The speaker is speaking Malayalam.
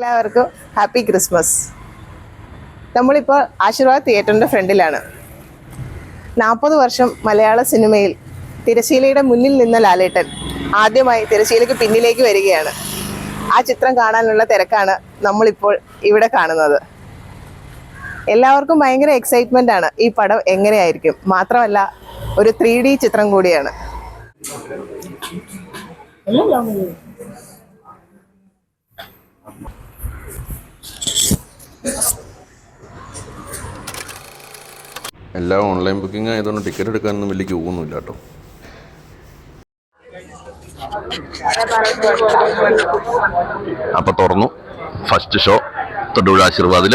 എല്ലാവർക്കും ഹാപ്പി ക്രിസ്മസ്. നമ്മളിപ്പോൾ ആശീർവാദ് തിയേറ്ററിന്റെ ഫ്രണ്ടിലാണ്. നാൽപ്പത് വർഷം മലയാള സിനിമയിൽ തിരശീലയുടെ മുന്നിൽ നിന്ന ലാലേട്ടൻ ആദ്യമായി തിരശീലയ്ക്ക് പിന്നിലേക്ക് വരികയാണ്. ആ ചിത്രം കാണാനുള്ള തിരക്കാണ് നമ്മളിപ്പോൾ ഇവിടെ കാണുന്നത്. എല്ലാവർക്കും ഭയങ്കര എക്സൈറ്റ്മെന്റ് ആണ് ഈ പടം എങ്ങനെയായിരിക്കും. മാത്രമല്ല ഒരു ത്രീ ചിത്രം കൂടിയാണ്. എല്ലാം ഓൺലൈൻ ബുക്കിംഗ് ആയതുകൊണ്ട് ടിക്കറ്റ് എടുക്കാനൊന്നും വലിയ ക്യൂ ഒന്നും ഇല്ല കേട്ടോ. അപ്പൊ തുറന്നു. First show Thodupuzha ആശീർവാദിൽ.